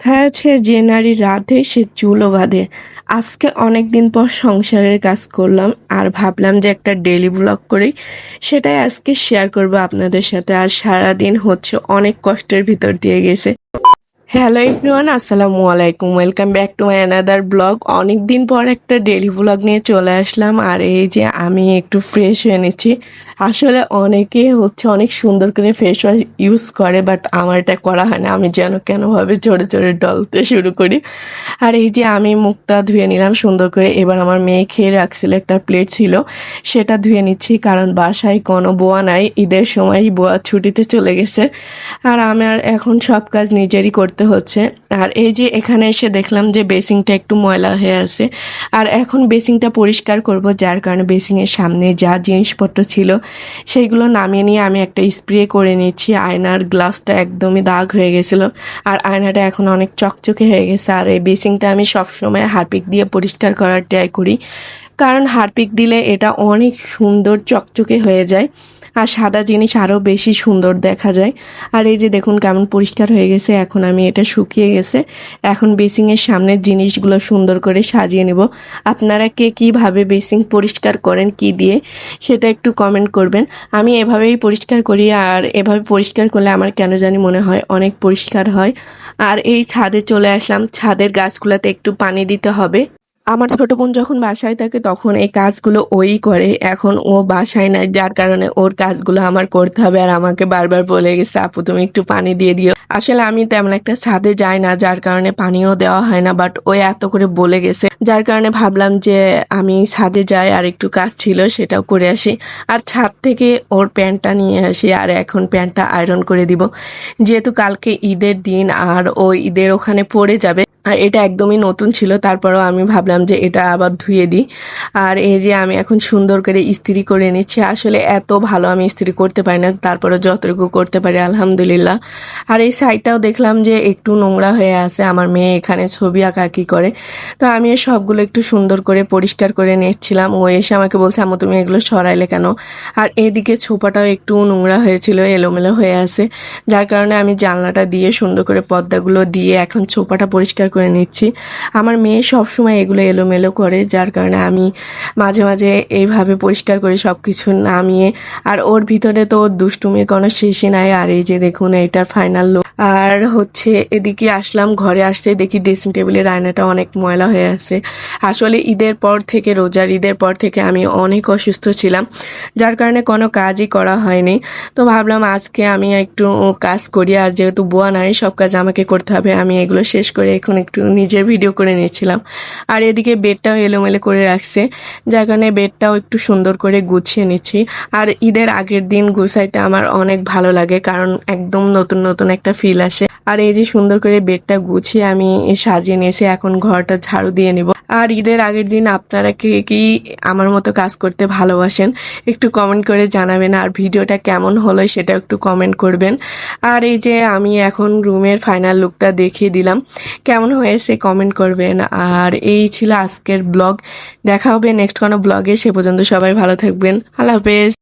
কথায় আছে যে নারী রাধে, সে চুলও বাঁধে। আজকে অনেক দিন পর সংসারের কাজ করলাম আর ভাবলাম যে একটা ডেলি ব্লগ করি। সেটাই আজকে শেয়ার করব আপনাদের সাথে। আর সারাদিন হচ্ছে অনেক কষ্টের ভিতর দিয়ে গেছে। হ্যালো এভরিওয়ান আসসালামু আলাইকুম welcome back to my another blog অনেক দিন পর একটা ডেলি ব্লগ নিয়ে চলে আসলাম। আর এই যে আমি একটু ফ্রেশ হয়ে নিচ্ছি। আসলে অনেকে হচ্ছে অনেক সুন্দর করে ফেস ওয়াশ ইউজ করে বাট আমার এটা করা হয় না। আমি যেন কেনভাবে জোরে জোরে ডলতে শুরু করি। আর এই যে আমি মুখটা ধুয়ে নিলাম সুন্দর করে। এবার আমার মেয়ে খেয়ে রাখছিল একটা প্লেট ছিল। সেটা ধুয়ে নিচ্ছি, কারণ বাসায় কোনো বোয়া নাই। ঈদের সময় বোয়া ছুটিতে চলে গেছে। আর আমার এখন সব কাজ নিজেরই করতে হচ্ছে। আর এই যে এখানে এসে দেখলাম যে বেসিংটা একটু ময়লা হয়ে আছে। আর এখন বেসিংটা পরিষ্কার করব, যার কারণে বেসিংয়ের সামনে যা জিনিসপত্র ছিল সেইগুলো নামিয়ে নিয়ে আমি একটা স্প্রে করে নিচ্ছি আয়নার গ্লাসটা একদমই দাগ হয়ে গেছিল। আর আয়নাটা এখন অনেক চকচকে হয়ে গেছে। আর এই বেসিংটা আমি সবসময় হারপিক দিয়ে পরিষ্কার করার ট্রাই করি। কারণ হারপিক দিলে এটা অনেক সুন্দর চকচকে হয়ে যায়। আর সাদা জিনিস আরও বেশি সুন্দর দেখা যায়। আর এই যে দেখুন কেমন পরিষ্কার হয়ে গেছে, এখন আমি এটা শুকিয়ে গেছে। এখন বেসিংয়ের সামনের জিনিসগুলো সুন্দর করে সাজিয়ে নেব। আপনারা কে কীভাবে বেসিং পরিষ্কার করেন, কি দিয়ে, সেটা একটু কমেন্ট করবেন। আমি এভাবেই পরিষ্কার করি, আর এভাবে পরিষ্কার করলে আমার কেন জানি মনে হয় অনেক পরিষ্কার হয়। আর এই ছাদে চলে আসলাম। ছাদের গাছগুলোতে একটু পানি দিতে হবে। আমার ছোট বোন যখন বাসায় থাকে তখন এই কাজগুলো ওই করে। এখন ও বাসায় নাই, যার কারণে ওর কাজগুলো আমার করতে হবে আর আমাকে বারবার বলে গেছে, আপু, তুমি একটু পানি দিয়ে দিও। আসলে আমি তেমন একটা ছাদে যাই না, যার কারণে পানিও দেওয়া হয় না বাট ও এত করে বলে গেছে। যার কারণে ভাবলাম যে আমি ছাদে যাই আর একটু কাজ ছিল সেটাও করে আসি। আর ছাদ থেকে ওর প্যান্টটা নিয়ে আসি আর এখন প্যান্টটা আয়রন করে দিব। যেহেতু কালকে ঈদের দিন আর ও ঈদের ওখানে পড়ে যাবে আর এটা একদমই নতুন ছিল, তারপরেও আমি ভাবলাম যে এটা আবার ধুয়ে দিই। আর এই যে আমি এখন সুন্দর করে ইস্ত্রি করে নিচ্ছি আসলে এত ভালো আমি ইস্ত্রি করতে পারি না তারপরে যতটুকু করতে পারি, আলহামদুলিল্লাহ। আর এই সাইডটাও দেখলাম যে একটু নোংরা হয়ে আছে, আমার মেয়ে এখানে ছবি আঁকা কি করে। তো আমি সবগুলো একটু সুন্দর করে পরিষ্কার করে নিচ্ছিলাম। ও এসে আমাকে বলছে আমু তুমি এগুলো সরাইলে কেন? আর এদিকে ছোপাটাও একটু নোংরা হয়েছিল, এলোমেলো হয়ে আছে। যার কারণে আমি জানলাটা দিয়ে সুন্দর করে পর্দাগুলো দিয়ে এখন ছোপাটা পরিষ্কার করে নিচ্ছি। আমার মেয়ে সবসময় এগুলো এলোমেলো করে, যার কারণে আমি মাঝে মাঝে এইভাবে পরিষ্কার করে সব কিছু নামিয়ে, আর ওর ভিতরে তো ওর দুষ্টুমির কোনো শেষই নাই। আর এই যে দেখুন এটার ফাইনাল লোক আর হচ্ছে এদিকে আসলাম, ঘরে আসতে দেখি ড্রেসিং টেবিলের আয়নাটা অনেক ময়লা হয়ে আছে। আসলে ঈদের পর থেকে, রোজার ঈদের পর থেকে আমি অনেক অসুস্থ ছিলাম, যার কারণে কোনো কাজই করা হয়নি। তো ভাবলাম আজকে আমি একটু কাজ করি, আর যেহেতু বোয়া নাই, সব কাজ আমাকে করতে হবে। আমি এগুলো শেষ করে এখন একটু নিজের ভিডিও করে নিয়েছিলাম। আর এদিকে বেডটাও এলোমেলো করে রাখছে। যার কারণে বেডটাও একটু সুন্দর করে গুছিয়ে নিচ্ছি। আর ঈদের আগের দিন গুছাইতে আমার অনেক ভালো লাগে, কারণ একদম নতুন নতুন একটা ফিল আসে। আর এই যে সুন্দর করে বেডটা গুছিয়ে আমি সাজিয়ে নিয়েছি, এখন ঘরটা ঝাড়ু দিয়ে নিব। আর ঈদের আগের দিন আপনারা কে কি আমার মতো কাজ করতে ভালোবাসেন, একটু কমেন্ট করে জানাবেন আর ভিডিওটা কেমন হলো সেটা একটু কমেন্ট করবেন। আর এই যে আমি এখন রুমের ফাইনাল লুকটা দেখিয়ে দিলাম, কেমন হয়েছে কমেন্ট করবেন। আর এই ছিল আজকের ব্লগ দেখা হবে নেক্সট কোনো ব্লগে সে পর্যন্ত সবাই ভালো থাকবেন, আল্লাহ হাফেজ।